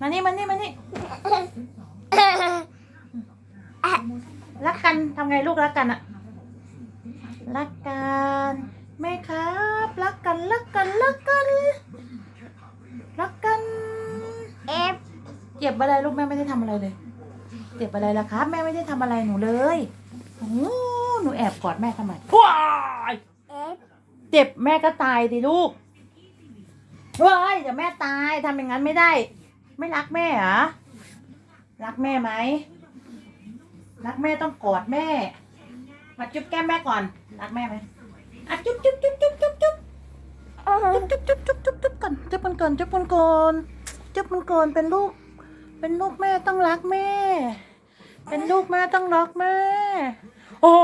มานี่มานี่มานี่รักกันทำไงลูกรักกันอะรักกันแม่ครับ รักกันรักกันรักกันรักกันเอฟเจ็บอะไรลูกแม่ไม่ได้ทำอะไรเลยเจ็บอะไรล่ะครับ แม่ไม่ได้ทำอะไรหนูเลยโอ้หนูแอบกอดแม่ทำไมว้ายเอฟเจ็บแม่ก็ตายดิลูกว้ายเดี๋ยวแม่ตายทำอย่างนั้นไม่ได้ ไม่รักแม่เหรอ รักแม่ไหม รักแม่ต้องกอดแม่ มาจุ๊บแก้มแม่ก่อน รักแม่ไหมอะจุ๊บจุ๊บจุ๊บจุ๊บจุ๊บจุ๊บจุ๊บจุ๊บจุ๊บจุ๊บจุ๊บจุ๊บก่อนจุ๊บมันก่อนจุ๊บมันก่อนจุ๊บมันก่อนเป็นลูก เป็นลูกแม่ต้องรักแม่ เป็นลูกแม่ต้องรักแม่ โอ้